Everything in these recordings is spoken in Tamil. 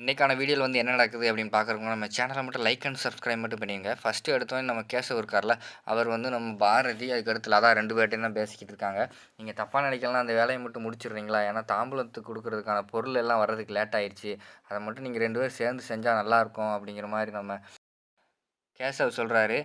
இன்றைக்கான வீடியோவில் வந்து என்ன நடக்குது அப்படின்னு பார்க்குறவங்க நம்ம சேனலை மட்டும் லைக் அண்ட் சப்ஸ்கிரைப் மட்டும் பண்ணிடுங்க. ஃபஸ்ட்டு எடுத்தோன்னே நம்ம கேசவ் இருக்கார்ல அவர் வந்து நம்ம பாரதி அதுக்கடுத்து லதா ரெண்டு பேர்ட்டையும் தான் பேசிக்கிட்டு இருக்காங்க. நீங்கள் தப்பாக நினைக்கலாம் அந்த வேலையை மட்டும் முடிச்சிடுறீங்களா? ஏன்னா தாம்பூலத்துக்கு கொடுக்குறதுக்கான பொருள் எல்லாம் வர்றதுக்கு லேட் ஆயிடுச்சு அதை மட்டும் நீங்கள் ரெண்டு பேரும் சேர்ந்து செஞ்சால் நல்லாயிருக்கும் அப்படிங்கிற மாதிரி நம்ம கேசவ் சொல்கிறாரு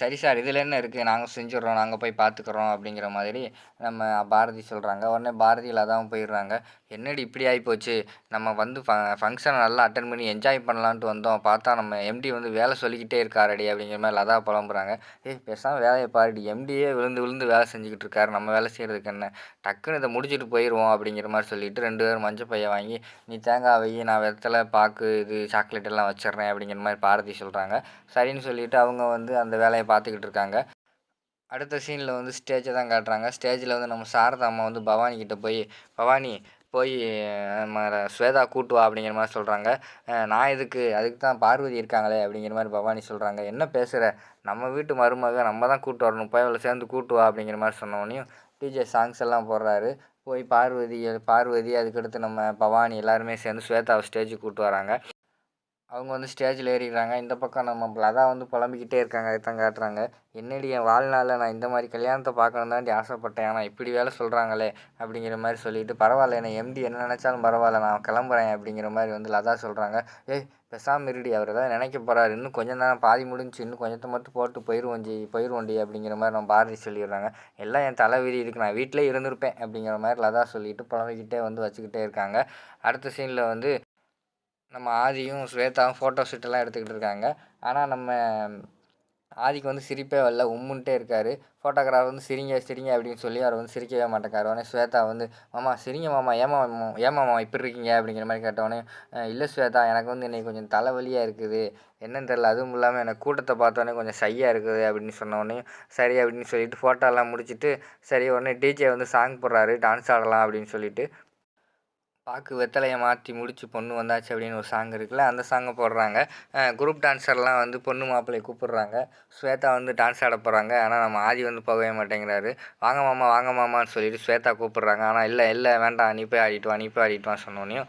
சரி சார் இதில் என்ன இருக்குது நாங்கள் செஞ்சிடுறோம் நாங்கள் போய் பார்த்துக்குறோம் அப்படிங்கிற மாதிரி நம்ம பாரதி சொல்கிறாங்க உடனே பாரதி லதாவும் போயிடுறாங்க. என்னடி இப்படி ஆகிப்போச்சு நம்ம வந்து ஃப ஃபங்க்ஷனை நல்லா அட்டன் பண்ணி என்ஜாய் பண்ணலான்ட்டு வந்தோம். பார்த்தா நம்ம எம்டி வந்து வேலை சொல்லிக்கிட்டே இருக்காரடி அப்படிங்கிற மாதிரி லதா புலம்புறாங்க. ஏய் பேசாமல் வேலையை பாருடி. எம்டியே விழுந்து விழுந்து வேலை செஞ்சுக்கிட்டு இருக்காரு. நம்ம வேலை செய்கிறதுக்கு என்ன? டக்குன்னு இதை முடிச்சுட்டு போயிடுவோம் அப்படிங்கிற மாதிரி சொல்லிட்டு ரெண்டு பேரும் மஞ்சள் பையை வாங்கி நீ தேங்காய் வை நான் வெத்தலை பாக்கு இது சாக்லேட் எல்லாம் வச்சிடறேன் அப்படிங்கிற மாதிரி பாரதி சொல்கிறாங்க சரின்னு சொல்லி சொல்லிவிட்டு அவங்க வந்து அந்த வேலையை பார்த்துக்கிட்டு இருக்காங்க. அடுத்த சீனில் வந்து ஸ்டேஜை தான் காட்டுறாங்க. ஸ்டேஜில் வந்து நம்ம சாரதா அம்மா வந்து பவானி கிட்டே போய் பவானி போய் நம்ம ஸ்வேதா கூட்டு வா அப்படிங்கிற மாதிரி சொல்கிறாங்க நான் இதுக்கு அதுக்கு தான் பார்வதி இருக்காங்களே அப்படிங்கிற மாதிரி பவானி சொல்கிறாங்க என்ன பேசுகிற நம்ம வீட்டு மருமக நம்ம தான் கூட்டு வரணும். போய் அவளை சேர்ந்து கூட்டு வா அப்படிங்கிற மாதிரி சொன்னோடனையும் டிஜே சாங்ஸ் எல்லாம் போடுறாரு. போய் பார்வதி பார்வதி அதுக்கடுத்து நம்ம பவானி எல்லாருமே சேர்ந்து ஸ்வேதாவை ஸ்டேஜுக்கு கூட்டு வராங்க. அவங்க வந்து ஸ்டேஜில் ஏறிடுறாங்க. இந்த பக்கம் நம்ம லதா வந்து புலம்பிக்கிட்டே இருக்காங்க. அதுதான் காட்டுறாங்க. என்னடி என் வாழ்நாளில் நான் இந்த மாதிரி கல்யாணத்தை பார்க்கணும் தாண்டி ஆசைப்பட்டேன். ஆனால் இப்படி வேலை சொல்கிறாங்களே அப்படிங்கிற மாதிரி சொல்லிட்டு பரவாயில்ல என்னை எம்டி என்ன நினச்சாலும் பரவாயில்ல நான் கிளம்புறேன் அப்படிங்கிற மாதிரி வந்து லதா சொல்கிறாங்க ஏய் பெசாம் இருடி அவர் தான் நினைக்க போகிறாரு இன்னும் கொஞ்சம் நேரம் பாதி முடிஞ்சு இன்னும் கொஞ்சத்தை மட்டும் போட்டு போயிடுவோம் ஜி போயிடுவோண்டி அப்படிங்கிற மாதிரி நம்ம பாரதி சொல்லிடுறாங்க. எல்லாம் என் தலைவிதி இருக்கு நான் வீட்டிலே இருந்திருப்பேன் அப்படிங்கிற மாதிரி லதா சொல்லிட்டு புலம்பிக்கிட்டே வந்து வச்சுக்கிட்டே இருக்காங்க. அடுத்த சீனில் வந்து நம்ம ஆதியும் ஸ்வேதாவும் ஃபோட்டோ ஷூட்டெல்லாம் எடுத்துக்கிட்டு இருக்காங்க. ஆனால் நம்ம ஆதிக்கு வந்து சிரிப்பே வரல. உம்முன்ட்டே இருக்கார். ஃபோட்டோகிராஃபர் வந்து சிரிங்க சிரிங்க அப்படின்னு சொல்லி அவர் வந்து சிரிக்கவே மாட்டேக்கார் உடனே ஸ்வேதா வந்து மாமா சிரிங்க மாமா. ஏமா ஏமா மாமா இப்படி இருக்கீங்க? அப்படிங்கிற மாதிரி கேட்டவொடனே இல்லை ஸ்வேதா எனக்கு வந்து இன்றைக்கி கொஞ்சம் தலைவலியாக இருக்குது. என்னன்னு தெரில அதுவும் இல்லாமல் எனக்கு கூட்டத்தை பார்த்தோன்னே கொஞ்சம் சையாக இருக்குது அப்படின்னு சொன்னோடனே சரி அப்படின்னு சொல்லிட்டு ஃபோட்டோலாம் முடிச்சுட்டு சரி உடனே டிஜே வந்து சாங் போடுறாரு. டான்ஸ் ஆடலாம் அப்படின்னு சொல்லிட்டு பாக்கு வெத்தலையை மாற்றி முடித்து பொண்ணு வந்தாச்சு அப்படின்னு ஒரு சாங் இருக்குல்ல அந்த சாங்கை போடுறாங்க. குரூப் டான்ஸர்லாம் வந்து பொண்ணு மாப்பிள்ளையை கூப்பிடுறாங்க. ஸ்வேதா வந்து டான்ஸ் ஆட போகிறாங்க ஆனால் நம்ம ஆதி வந்து போகவே மாட்டேங்கிறாரு. வாங்க மாமா வாங்க மாமான்னு சொல்லிட்டு ஸ்வேதா கூப்பிடுறாங்க. ஆனால் இல்லை இல்லை வேண்டாம் நீ போய் ஆடிட்டு வா நீ போய் ஆடிட்டு வா சொன்னோனையும்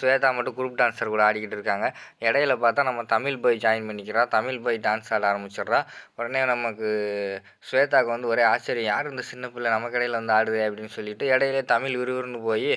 ஸ்வேதா மட்டும் குரூப் டான்ஸர் கூட ஆடிக்கிட்டு இருக்காங்க. இடையில பார்த்தா நம்ம தமிழ் போய் ஜாயின் பண்ணிக்கிறா. தமிழ் போய் டான்ஸ் ஆட ஆரம்பிச்சிடுறா. உடனே நமக்கு ஸ்வேதாவுக்கு வந்து ஒரே ஆச்சரியம். யார் இந்த சின்ன பிள்ளை? நம்ம கடையில் வந்து ஆடுது அப்படின்னு சொல்லிட்டு இடையிலே தமிழ் விறுவிறுன்னு போய்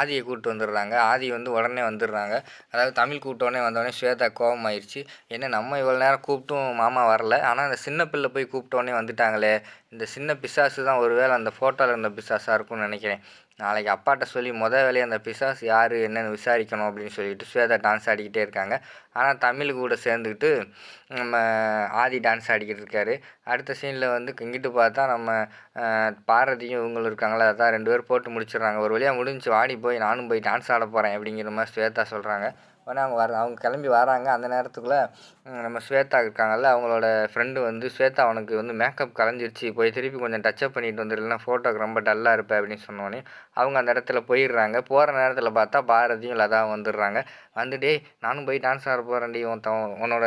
ஆதியை கூப்பிட்டு வந்துடுறாங்க. ஆதி வந்து உடனே வந்துடுறாங்க. அதாவது தமிழ் கூப்பிட்டோடனே வந்தோடனே ஸ்வேதா கோபம் ஆயிடுச்சு என்ன நம்ம இவ்வளோ நேரம் கூப்பிட்டும் மாமா வரல. ஆனால் அந்த சின்ன பிள்ளை போய் கூப்பிட்டோடனே வந்துட்டாங்களே. இந்த சின்ன பிசாசு தான் ஒருவேளை அந்த ஃபோட்டோவில் இருந்த பிசாசாக இருக்கும்னு நினைக்கிறேன். நாளைக்கு அப்பாட்ட சொல்லி மொதல் வேலையை அந்த பிசாஸ் யார் என்னென்னு விசாரிக்கணும் அப்படின்னு சொல்லிட்டு ஸ்வேதா டான்ஸ் ஆடிக்கிட்டே இருக்காங்க. ஆனால் தமிழ் கூட சேர்ந்துக்கிட்டு நம்ம ஆதி டான்ஸ் ஆடிக்கிட்டு இருக்காரு. அடுத்த சீனில் வந்து இங்கிட்டு பார்த்தா நம்ம பாரதியும் இவங்களும் இருக்காங்களா அதான் ரெண்டு பேர் போட்டு முடிச்சிடுறாங்க. ஒரு வழியாக முடிஞ்சு வாடி போய் நானும் போய் டான்ஸ் ஆட போகிறேன் அப்படிங்கிற மாதிரி ஸ்வேதா சொல்கிறாங்க உடனே அவங்க வர அவங்க கிளம்பி வராங்க. அந்த நேரத்துக்குள்ளே நம்ம ஸ்வேதா இருக்காங்கல்ல அவங்களோட ஃப்ரெண்டு வந்து ஸ்வேதா அவனுக்கு வந்து மேக்கப் கலைஞ்சிருச்சு போய் திருப்பி கொஞ்சம் டச்சப் பண்ணிட்டு வந்துடலாம் ஃபோட்டோக்கு ரொம்ப டல்லாக இருப்பேன் அப்படின்னு சொன்னோடனே அவங்க அந்த இடத்துல போயிடுறாங்க. போகிற நேரத்தில் பார்த்தா பாரதியும் லதாவும் வந்துடுறாங்க. வந்துட்டே நானும் போய் டான்ஸ் ஆட போகிறேன்டி ஒருத்தன் உன்னோட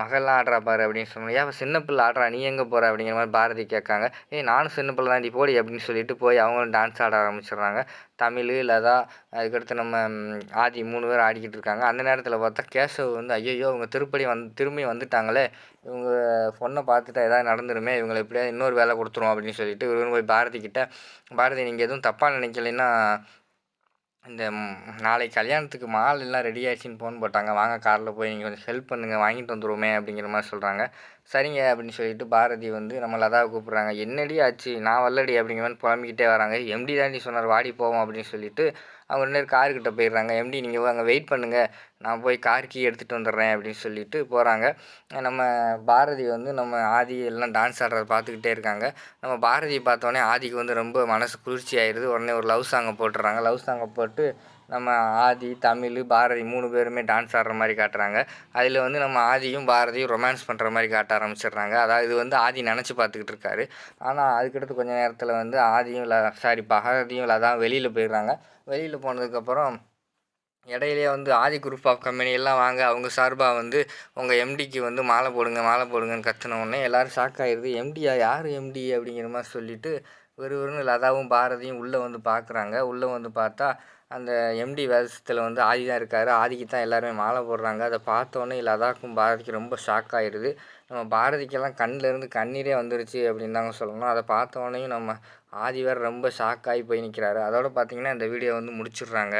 மகள்லாம் ஆடுறா பாரு அப்படின்னு சொன்னோம் ஏன் சின்ன பிள்ளை ஆடுறா நீ எங்கே போகிற அப்படிங்கிற மாதிரி பாரதி கேட்காங்க. ஏய் நானும் சின்ன பிள்ளை தாண்டி போடி அப்படின்னு சொல்லிட்டு போய் அவங்களும் டான்ஸ் ஆட ஆரம்பிச்சிடுறாங்க. தமிழ் லதா அதுக்கடுத்து நம்ம ஆதி மூணு பேர் ஆடிக்கிட்டு இருக்காங்க. அந்த நேரத்தில் பார்த்தா கேசவ் வந்து ஐயோ இவங்க திருப்படி வந்து திரும்பி வந்துட்டாங்களே இவங்க பொண்ணை பார்த்துட்டா எதாவது நடந்துருமே இவங்களை எப்படியாவது இன்னொரு வேலை கொடுத்துரும் அப்படின்னு சொல்லிட்டு இவங்க போய் பாரதி கிட்ட பாரதி நீங்கள் எதுவும் தப்பாக நினைக்கலைன்னா இந்த நாளைக்கு கல்யாணத்துக்கு மால் எல்லாம் ரெடி ஆயிடுச்சின்னு ஃபோன் போட்டாங்க. வாங்க காரில் போய் நீங்கள் கொஞ்சம் ஹெல்ப் பண்ணுங்கள் வாங்கிட்டு வந்துடுவோமே அப்படிங்கிற மாதிரி சொல்கிறாங்க சரிங்க அப்படின்னு சொல்லிட்டு பாரதி வந்து நம்ம லதாவை கூப்பிட்றாங்க. என்னடி ஆச்சு? நான் வல்லடி அப்படிங்கிற மாதிரி புலம்பிக்கிட்டே வராங்க. எம்டி தாண்டி சொன்னார் வாடி போவோம் அப்படின்னு சொல்லிட்டு அவங்க ரெண்டு பேர் கார்கிட்ட போயிடுறாங்க. எம்டி நீங்கள் அங்கே வெயிட் பண்ணுங்கள் நான் போய் கார் கீ எடுத்துகிட்டு வந்துடுறேன் அப்படின்னு சொல்லிட்டு போகிறாங்க நம்ம பாரதி வந்து நம்ம ஆதி எல்லாம் டான்ஸ் ஆடுறத பார்த்துக்கிட்டே இருக்காங்க. நம்ம பாரதியை பார்த்தோன்னே ஆதிக்கு வந்து ரொம்ப மனசு குளிர்ச்சி ஆயிடுது உடனே ஒரு லவ் சாங்கை போட்டுறாங்க லவ் சாங்கை போட்டு நம்ம ஆதி தமிழ் பாரதி மூணு பேருமே டான்ஸ் ஆடுற மாதிரி காட்டுறாங்க. அதில் வந்து நம்ம ஆதியும் பாரதியும் ரொமான்ஸ் பண்ணுற மாதிரி காட்ட ஆரம்பிச்சிடுறாங்க. அதாவது இது வந்து ஆதி நினச்சி பார்த்துக்கிட்டு இருக்காரு. ஆனால் அதுக்கடுத்து கொஞ்சம் நேரத்தில் வந்து ஆதியும் ல சாரி பாரதியும் லதாவும் வெளியில் போயிடுறாங்க. வெளியில் போனதுக்கப்புறம் இடையிலே வந்து ஆதி குரூப் ஆஃப் கம்பெனியெல்லாம் வாங்க அவங்க சார்பாக வந்து உங்கள் எம்டிக்கு வந்து மாலை போடுங்க மாலை போடுங்கன்னு கற்றுன உடனே எல்லோரும் ஷாக் ஆகிடுது எம்டியா யார் எம்டி அப்படிங்கிற மாதிரி சொல்லிவிட்டு ஒருவருன்னு லதாவும் பாரதியும் உள்ளே வந்து பார்க்குறாங்க உள்ளே வந்து பார்த்தா அந்த எம்டி வேஷத்தில் வந்து ஆதி தான் இருக்கார். ஆதிக்கு தான் எல்லாருமே மாலை போடுறாங்க. அதை பார்த்தோன்னே லதாக்கும் பாரதிக்கு ரொம்ப ஷாக் ஆகிடுது நம்ம பாரதிக்கெல்லாம் கண்ணிலேருந்து கண்ணீரே வந்துருச்சு அப்படின்னு தாங்க சொல்லணும். அதை பார்த்தோன்னையும் நம்ம ஆதி வேறு ரொம்ப ஷாக் ஆகி போய் நிற்கிறாரு அதோட பார்த்திங்கன்னா இந்த வீடியோ வந்து முடிச்சிடுறாங்க.